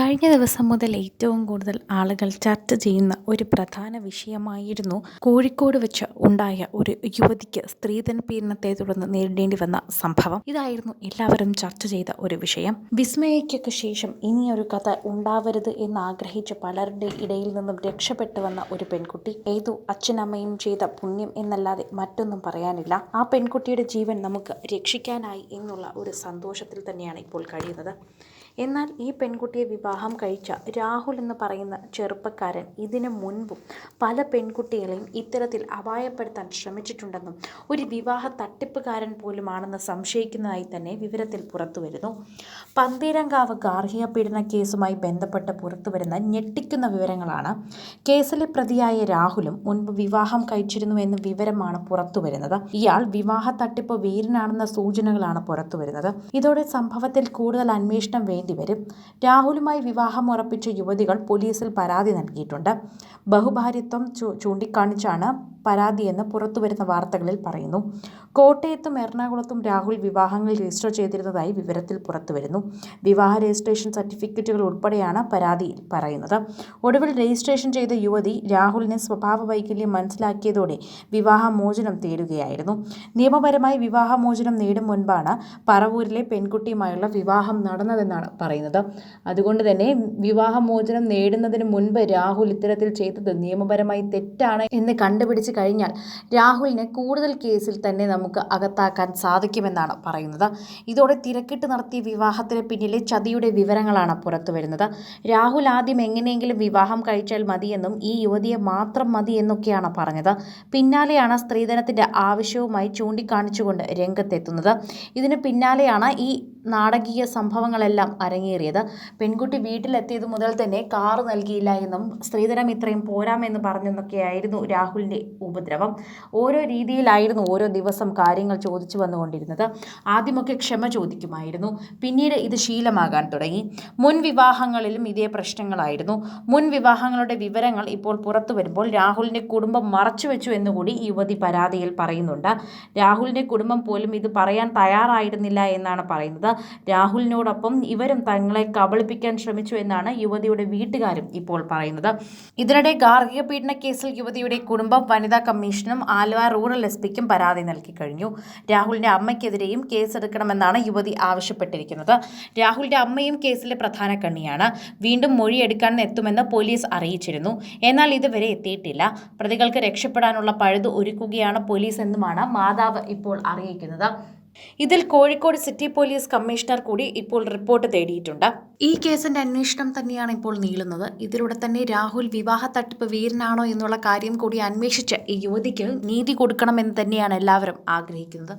കഴിഞ്ഞ ദിവസം മുതൽ ഏറ്റവും കൂടുതൽ ആളുകൾ ചർച്ച ചെയ്യുന്ന ഒരു പ്രധാന വിഷയമായിരുന്നു കോഴിക്കോട് വെച്ച് ഉണ്ടായ ഒരു യുവതിക്ക് സ്ത്രീധന പീഡനത്തെ തുടർന്ന് നേരിടേണ്ടി വന്ന സംഭവം. ഇതായിരുന്നു എല്ലാവരും ചർച്ച ചെയ്ത ഒരു വിഷയം. വിസ്മയയ്ക്കൊക്കെ ശേഷം ഇനി ഒരു കഥ ഉണ്ടാവരുത് എന്ന് ആഗ്രഹിച്ച പലരുടെ ഇടയിൽ നിന്നും രക്ഷപ്പെട്ടു വന്ന ഒരു പെൺകുട്ടി. ഏതോ അച്ഛനമ്മയും ചെയ്ത പുണ്യം എന്നല്ലാതെ മറ്റൊന്നും പറയാനില്ല. ആ പെൺകുട്ടിയുടെ ജീവൻ നമുക്ക് രക്ഷിക്കാനായി എന്നുള്ള ഒരു സന്തോഷത്തിൽ തന്നെയാണ് ഇപ്പോൾ കഴിയുന്നത്. എന്നാൽ ഈ പെൺകുട്ടിയെ വിവാഹം കഴിച്ച രാഹുൽ എന്ന് പറയുന്ന ചെറുപ്പക്കാരൻ ഇതിനു മുൻപും പല പെൺകുട്ടികളെയും ഇത്തരത്തിൽ അപായപ്പെടുത്താൻ ശ്രമിച്ചിട്ടുണ്ടെന്നും ഒരു വിവാഹ തട്ടിപ്പുകാരൻ പോലുമാണെന്ന് സംശയിക്കുന്നതായി തന്നെ വിവരത്തിൽ പുറത്തുവരുന്നു. പന്തീരങ്കാവ് ഗാർഹിക പീഡന കേസുമായി ബന്ധപ്പെട്ട് പുറത്തുവരുന്ന ഞെട്ടിക്കുന്ന വിവരങ്ങളാണ്. കേസിലെ പ്രതിയായ രാഹുലും മുൻപ് വിവാഹം കഴിച്ചിരുന്നു എന്ന വിവരമാണ് പുറത്തുവരുന്നത്. ഇയാൾ വിവാഹ തട്ടിപ്പ് വീരനാണെന്ന സൂചനകളാണ് പുറത്തുവരുന്നത്. ഇതോടെ സംഭവത്തിൽ കൂടുതൽ അന്വേഷണം വേണ്ടിവരും രാഹുലുമായി വിവാഹം ഉറപ്പിച്ച യുവതികൾ പോലീസിൽ പരാതി നൽകിയിട്ടുണ്ട്. ബഹുഭാര്യത്വം ചൂണ്ടിക്കാണിച്ചാണ് പരാതിയെന്ന് പുറത്തുവരുന്ന വാർത്തകളിൽ പറയുന്നു. കോട്ടയത്തും എറണാകുളത്തും രാഹുൽ വിവാഹങ്ങൾ രജിസ്റ്റർ ചെയ്തിരുന്നതായി വിവരത്തിൽ പുറത്തുവരുന്നു. വിവാഹ രജിസ്ട്രേഷൻ സർട്ടിഫിക്കറ്റുകൾ ഉൾപ്പെടെയാണ് പരാതിയിൽ പറയുന്നത്. ഒടുവിൽ രജിസ്ട്രേഷൻ ചെയ്ത യുവതി രാഹുലിനെ സ്വഭാവ വൈകല്യം മനസ്സിലാക്കിയതോടെ വിവാഹമോചനം തേടുകയായിരുന്നു. നിയമപരമായി വിവാഹമോചനം നേടും മുൻപാണ് പറവൂരിലെ പെൺകുട്ടിയുമായുള്ള വിവാഹം നടന്നതെന്നാണ് പറയുന്നത്. അതുകൊണ്ട് തന്നെ വിവാഹമോചനം നേടുന്നതിന് മുൻപ് രാഹുൽ ഇത്തരത്തിൽ ചെയ്തത് നിയമപരമായി തെറ്റാണ് എന്ന് കണ്ടുപിടിച്ച് കഴിഞ്ഞാൽ രാഹുലിനെ കൂടുതൽ കേസിൽ തന്നെ നമുക്ക് അകത്താക്കാൻ സാധിക്കുമെന്നാണ് പറയുന്നത്. ഇതോടെ തിരക്കിട്ട് നടത്തിയ വിവാഹത്തിന് പിന്നിലെ ചതിയുടെ വിവരങ്ങളാണ് പുറത്തു വരുന്നത്. രാഹുൽ ആദ്യം എങ്ങനെയെങ്കിലും വിവാഹം കഴിച്ചാൽ മതിയെന്നും ഈ യുവതിയെ മാത്രം മതി എന്നൊക്കെയാണ് പറഞ്ഞത്. പിന്നാലെയാണ് സ്ത്രീധനത്തിന്റെ ആവശ്യവുമായി ചൂണ്ടിക്കാണിച്ചുകൊണ്ട് രംഗത്തെത്തുന്നത്. ഇതിന് പിന്നാലെയാണ് ഈ നാടകീയ സംഭവങ്ങളെല്ലാം അരങ്ങേറിയത്. പെൺകുട്ടി വീട്ടിലെത്തിയത് മുതൽ തന്നെ കാറ് നൽകിയില്ല എന്നും സ്ത്രീധനം ഇത്രയും പോരാമെന്ന് പറഞ്ഞെന്നൊക്കെയായിരുന്നു രാഹുലിന്റെ ഉപദ്രവം. ഓരോ രീതിയിലായിരുന്നു ഓരോ ദിവസം കാര്യങ്ങൾ ചോദിച്ചു വന്നുകൊണ്ടിരുന്നത്. ആദ്യമൊക്കെ ക്ഷമ ചോദിക്കുമായിരുന്നു. പിന്നീട് ഇത് ശീലമാകാൻ തുടങ്ങി. മുൻ വിവാഹങ്ങളിലും ഇതേ പ്രശ്നങ്ങളായിരുന്നു. മുൻ വിവാഹങ്ങളുടെ വിവരങ്ങൾ ഇപ്പോൾ പുറത്തു വരുമ്പോൾ രാഹുലിന്റെ കുടുംബം മറച്ചുവെച്ചു എന്നുകൂടി യുവതി പരാതിയിൽ പറയുന്നുണ്ട്. രാഹുലിന്റെ കുടുംബം പോലും ഇത് പറയാൻ തയ്യാറായിരുന്നില്ല എന്നാണ് പറയുന്നത്. രാഹുലിനോടൊപ്പം ഇവരും തങ്ങളെ കബളിപ്പിക്കാൻ ശ്രമിച്ചു എന്നാണ് യുവതിയുടെ വീട്ടുകാരും ഇപ്പോൾ പറയുന്നത്. ഇതിനിടെ ഗാർഹിക പീഡന കേസിൽ യുവതിയുടെ കുടുംബം വനിതാ കമ്മീഷനും ആലുവ റൂറൽ എസ് പിക്കും പരാതി നൽകി കഴിഞ്ഞു. രാഹുലിന്റെ അമ്മയ്ക്കെതിരെയും കേസെടുക്കണമെന്നാണ് യുവതി ആവശ്യപ്പെട്ടിരിക്കുന്നത്. രാഹുലിന്റെ അമ്മയും കേസിലെ പ്രധാന കണ്ണിയാണ്. വീണ്ടും മൊഴിയെടുക്കാൻ എത്തുമെന്ന് പോലീസ് അറിയിച്ചിരുന്നു. എന്നാൽ ഇതുവരെ എത്തിയിട്ടില്ല. പ്രതികൾക്ക് രക്ഷപ്പെടാനുള്ള പഴുത് ഒരുക്കുകയാണ് പോലീസ് എന്നുമാണ് മാതാവ് ഇപ്പോൾ അറിയിക്കുന്നത്. ഇതിൽ കോഴിക്കോട് സിറ്റി പോലീസ് കമ്മീഷണർ കൂടി ഇപ്പോൾ റിപ്പോർട്ട് തേടിയിട്ടുണ്ട്. ഈ കേസിന്റെ അന്വേഷണം തന്നെയാണ് ഇപ്പോൾ നീളുന്നത്. ഇതിലൂടെ തന്നെ രാഹുൽ വിവാഹ തട്ടിപ്പ് വീരനാണോ എന്നുള്ള കാര്യം കൂടി അന്വേഷിച്ച് ഈ യുവതിക്ക് നീതി കൊടുക്കണമെന്ന് തന്നെയാണ് എല്ലാവരും ആഗ്രഹിക്കുന്നത്.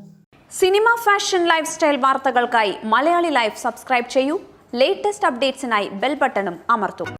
സിനിമ ഫാഷൻ ലൈഫ് സ്റ്റൈൽ വാർത്തകൾക്കായി മലയാളി ലൈഫ് സബ്സ്ക്രൈബ് ചെയ്യൂ. ലേറ്റസ്റ്റ് അപ്ഡേറ്റ്സിനായി ബെൽ ബട്ടണും അമർത്തും.